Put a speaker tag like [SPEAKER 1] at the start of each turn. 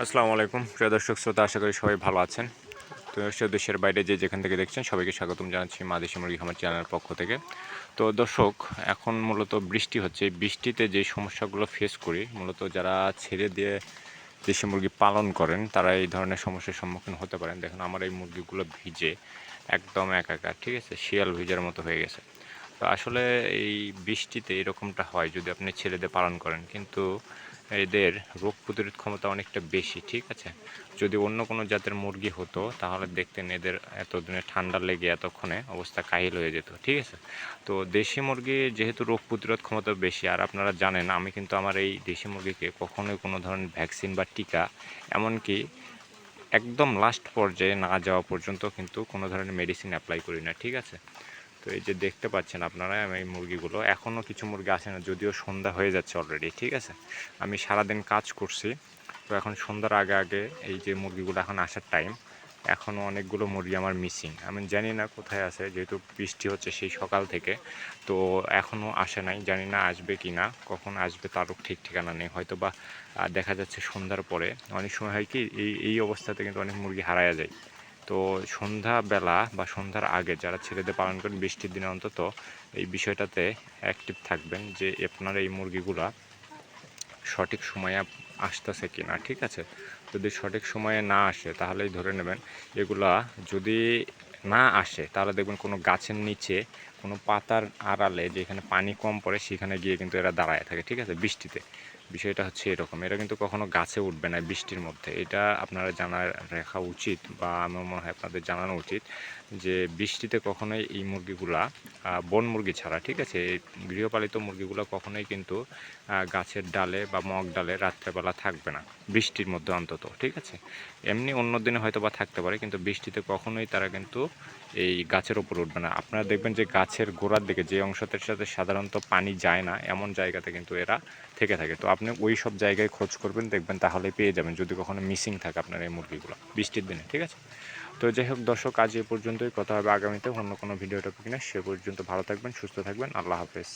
[SPEAKER 1] আসসালামু আলাইকুম। প্রিয় দর্শক, শ্রোতা, আশা করি সবাই ভালো আছেন। তো দেশের দেশের বাইরে যে যেখান থেকে দেখছেন, সবাইকে স্বাগতম জানাচ্ছি মা দেশি মুরগি খামার চ্যানেলের পক্ষ থেকে। তো দর্শক, এখন মূলত বৃষ্টি হচ্ছে। বৃষ্টিতে যে সমস্যাগুলো ফেস করি, মূলত যারা ছেড়ে দিয়ে দেশি মুরগি পালন করেন, তারা এই ধরনের সমস্যার সম্মুখীন হতে পারেন। দেখুন, আমার এই মুরগিগুলো ভিজে, একদম একাকার ঠিক আছে? শিয়াল ভিজার মতো হয়ে গেছে। তো আসলে এই বৃষ্টিতে এরকমটা হয় যদি আপনি ছেড়ে দিয়ে পালন করেন। কিন্তু এদের রোগ প্রতিরোধ ক্ষমতা অনেকটা বেশি, ঠিক আছে? যদি অন্য কোনো জাতের মুরগি হতো, তাহলে দেখতেন এদের এতদিনে ঠান্ডা লেগে এতক্ষণে অবস্থা কাহিল হয়ে যেত, ঠিক আছে? তো দেশি মুরগি যেহেতু রোগ প্রতিরোধ ক্ষমতা বেশি, আর আপনারা জানেন, আমি কিন্তু আমার এই দেশি মুরগিকে কখনোই কোনো ধরনের ভ্যাকসিন বা টিকা, এমনকি একদম লাস্ট পর্যায়ে না যাওয়া পর্যন্ত কিন্তু কোনো ধরনের মেডিসিন অ্যাপ্লাই করি না, ঠিক আছে? তো এই যে দেখতে পাচ্ছেন আপনারা, আমি এই মুরগিগুলো এখনও কিছু মুরগি আসে না, যদিও সন্ধ্যা হয়ে যাচ্ছে অলরেডি ঠিক আছে? আমি সারাদিন কাজ করছি, তো এখন সন্ধ্যার আগে আগে এই যে মুরগিগুলো এখন আসার টাইম এখনও অনেকগুলো মুরগি আমার মিসিং আমি জানি না কোথায় আছে, যেহেতু বৃষ্টি হচ্ছে সেই সকাল থেকে, তো এখনও আসে নাই, জানি না আসবে কি না, কখন আসবে তারও ঠিক ঠিকানা নেই হয়তো বা দেখা যাচ্ছে সন্ধ্যার পরে। অনেক সময় হয় কি, এই এই অবস্থাতে কিন্তু অনেক মুরগি হারায়া যায়। তো সন্ধ্যাবেলা বা সন্ধ্যার আগে যারা ছেলেদের পালন করেন বৃষ্টির দিনে অন্তত এই বিষয়টাতে অ্যাক্টিভ থাকবেন যে আপনার এই মুরগিগুলা সঠিক সময়ে আসতেছে কি না ঠিক আছে? যদি সঠিক সময়ে না আসে তাহলেই ধরে নেবেন এগুলা যদি না আসে তাহলে দেখবেন কোনো গাছের নিচে কোনো পাতার আড়ালে যেখানে পানি কম পড়ে, সেখানে গিয়ে কিন্তু এরা দাঁড়ায় থাকে, ঠিক আছে? বৃষ্টিতে। বিষয়টা হচ্ছে এরকম। এরা কিন্তু কখনো গাছে উঠবে না বৃষ্টির মধ্যে। এটা আপনারা জানার রাখা উচিত বা আমার মনে হয় আপনাদের জানানো উচিত যে বৃষ্টিতে কখনোই এই মুরগিগুলা বন মুরগি ছাড়া, ঠিক আছে? এই গৃহপালিত মুরগিগুলো কখনোই কিন্তু গাছের ডালে বা মগ ডালে রাত্রেবেলা থাকবে না, বৃষ্টির মধ্যে অন্তত, ঠিক আছে? এমনি অন্য দিনে হয়তো বা থাকতে পারে, কিন্তু বৃষ্টিতে কখনোই তারা কিন্তু এই গাছের ওপর উঠবে না। আপনারা দেখবেন যে গাছের গোড়ার দিকে যে অংশটার সাথে সাধারণত পানি যায় না, এমন জায়গাতে কিন্তু এরা থেকে থাকে। তো আপনি ওই সব জায়গায় খোঁজ করবেন, দেখবেন তাহলে পেয়ে যাবেন, যদি কখনো মিসিং থাকে আপনার এই মুরগিগুলো বৃষ্টির দিনে, ঠিক আছে? তো যাই হোক দর্শক, আজ এ পর্যন্তই, কথা হবে আগামীতে অন্য কোনো ভিডিও টপিক না সে পর্যন্ত ভালো থাকবেন, সুস্থ থাকবেন, আল্লাহ হাফেজ।